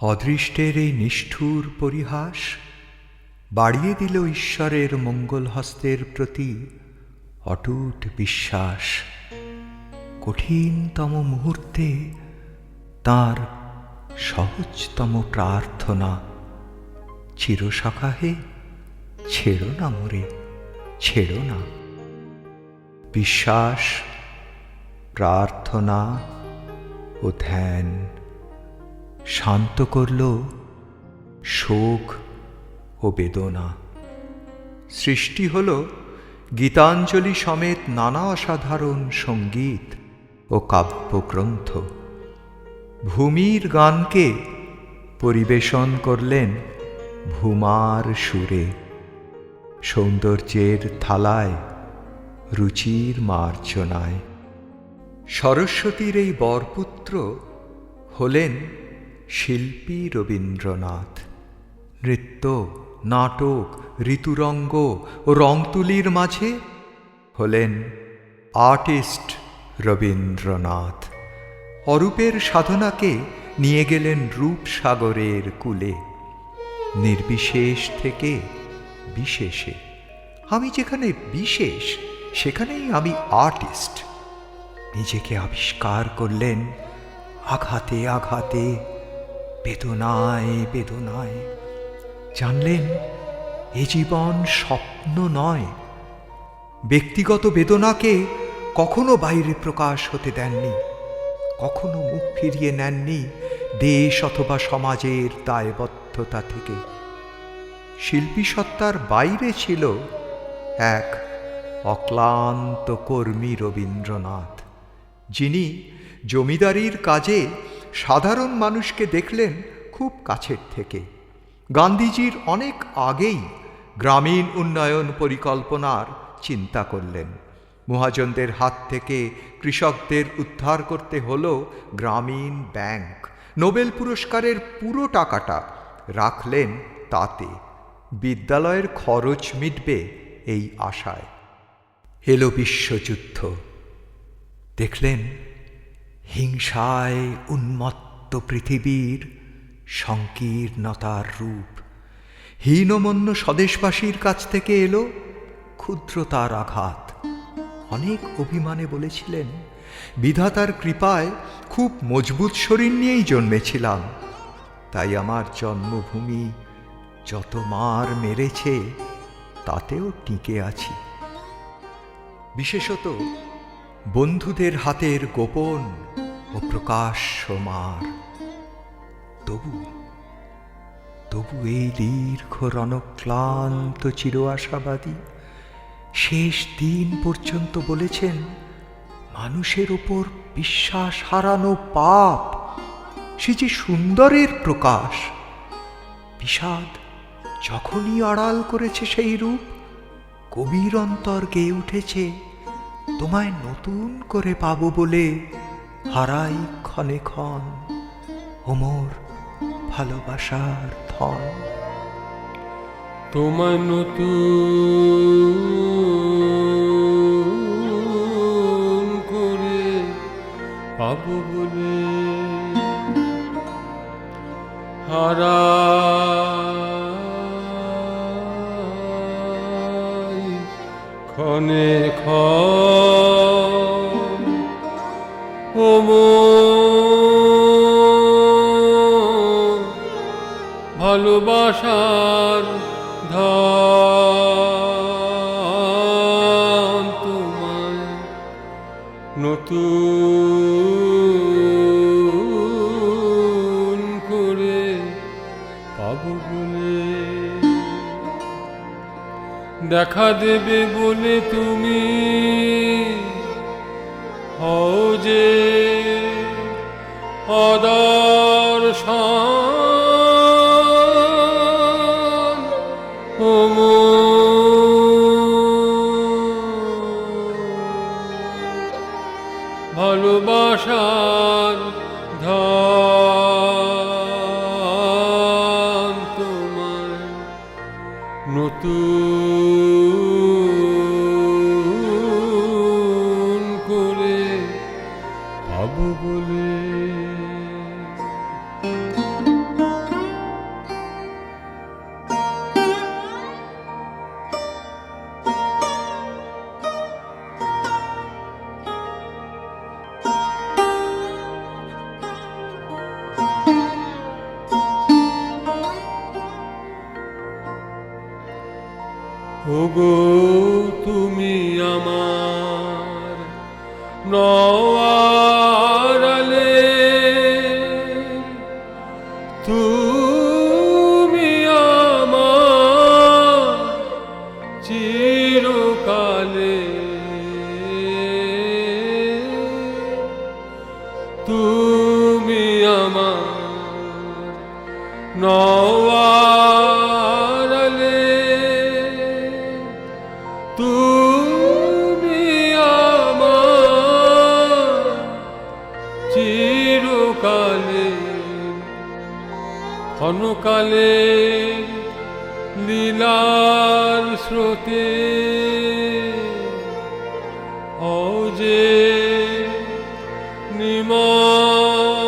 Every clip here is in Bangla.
অদৃষ্টের এই নিষ্ঠুর পরিহাস বাড়িয়ে দিল ঈশ্বরের মঙ্গল হস্তের প্রতি অটুট বিশ্বাস। কঠিনতম মুহূর্তে তার সহজতম প্রার্থনা চিরসখাহে ছেড়ো না মোরে, ছেড়ো না। বিশ্বাস, প্রার্থনা ও ধ্যান শান্ত করল শোক ও বেদনা। সৃষ্টি হল গীতাঞ্জলি সমেত নানা অসাধারণ সংগীত ও কাব্যগ্রন্থ। ভূমির গানকে পরিবেশন করলেন ভূমার সুরে। সৌন্দর্যের থালায় রুচির মার্জনায়। সরস্বতীর এই বরপুত্র হলেন শিল্পী রবীন্দ্রনাথ। নৃত্য, নাটক, ঋতুরঙ্গ ও রংতুলির মাঝে হলেন আর্টিস্ট রবীন্দ্রনাথ। অরূপের সাধনাকে নিয়ে গেলেন রূপসাগরের কূলে। নির্বিশেষ থেকে বিশেষে। আমি যেখানে বিশেষ, সেখানেই আমি আর্টিস্ট। নিজেকে আবিষ্কার করলেন আঘাতে আঘাতে বেদনায় বেদনায়। জানলেন, এ জীবন স্বপ্ন নয়। ব্যক্তিগত বেদনাকে কখনো বাইরে প্রকাশ হতে দেননি, কখনো মুখ ফিরিয়ে নেননি দেশ অথবা সমাজের দায়বদ্ধতা থেকে। শিল্পী সত্তার বাইরে ছিল এক অক্লান্ত কর্মী রবীন্দ্রনাথ, যিনি জমিদারির কাজে সাধারণ মানুষকে দেখলেন খুব কাছের থেকে। গান্ধীজির অনেক আগেই গ্রামীণ উন্নয়ন পরিকল্পনার চিন্তা করলেন। মহাজনদের হাত থেকে কৃষকদের উদ্ধার করতে হল গ্রামীণ ব্যাংক। নোবেল পুরস্কারের পুরো টাকাটা রাখলেন তাতে। বিদ্যালয়ের খরচ মিটবে এই আশায়। এলো বিশ্বযুদ্ধ। দেখলেন হিংসায় উন্মত্ত পৃথিবীর সংকীর্ণতার রূপ। হীনমন্য স্বদেশবাসীর কাছ থেকে এলো ক্ষুদ্রতার আঘাত। অনেক অভিমানে বলেছিলেন, বিধাতার কৃপায় খুব মজবুত শরীর নিয়েই জন্মেছিলাম। তাই আমার জন্মভূমি যত মার মেরেছে, তাতেও টিকে আছি। বিশেষত বন্ধুদের হাতের গোপন ও প্রকাশ্য মার তবু তবু এই দীর্ঘ রণক্লান্ত চির আশাবাদী শেষ দিন পর্যন্ত বলেছেন, মানুষের ওপর বিশ্বাস হারানো পাপ, সে যে সুন্দরের প্রকাশ, বিষাদ যখনই আড়াল করেছে সেই রূপ কবির অন্তর গেয়ে উঠেছে তোমায় নতুন করে পাবো বলে হারাই ক্ষণে ক্ষণ ওমর ভালোবাসার ধন। তোমার নতুন করে পাবো বলে হারা ক্ষণে ক্ষণ ভালোবাসার ধান তোমায় নতুন করে পাবো বলে। দেখা দেবে বলে তুমি হও যে অদর্শন ভালোবাসার ধান তোমার নতুন ওগো তুমি আমার নলে তুমি আমার চিরকালে তুমি আমার নয় চিরকালে ক্ষণকালে লীলার স্রোতে হও যে নিমগন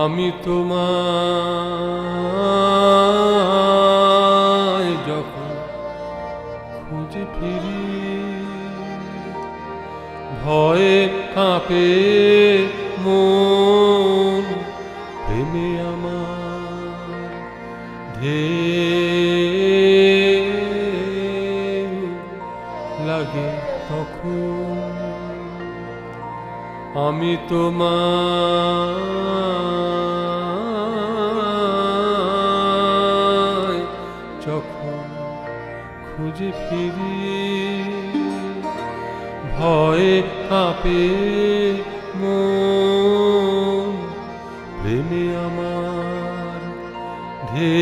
আমি তোমায় ভয়ে কাঁপে মন। প্রেমে আমার ধে লাগে তখন। আমি তোমায় কাঁপে মন। প্রেমে আমার ঢেউ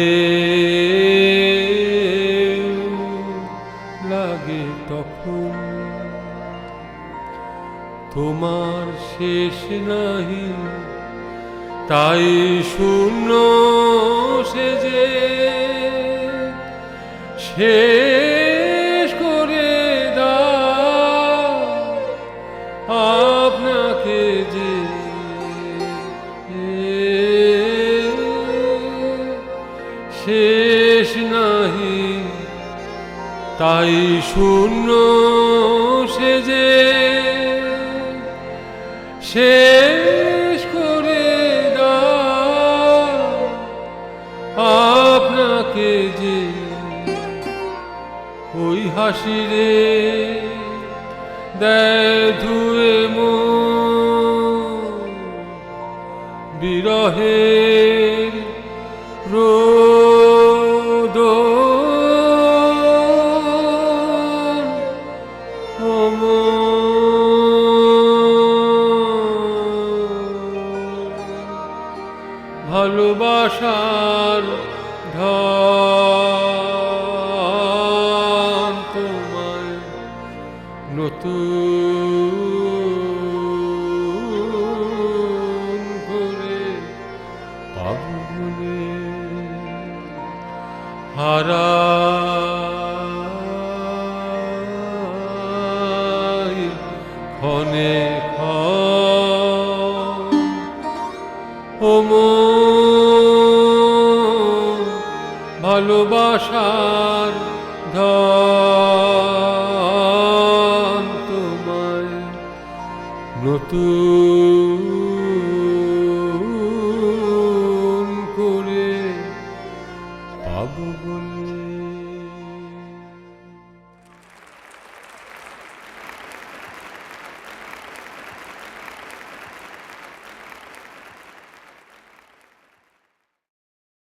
লাগে তখন। তোমার শেষ নাহি, তাই শূন্য সে যে শেষ শূন্য সে যে শেষ করে আপনাকে যে ওই হাসিরে দেয় ধুয়ে মো বিরহের রোদ ক্ষণে ক্ষণ ভালোবাসার ধন তোমায় নতুন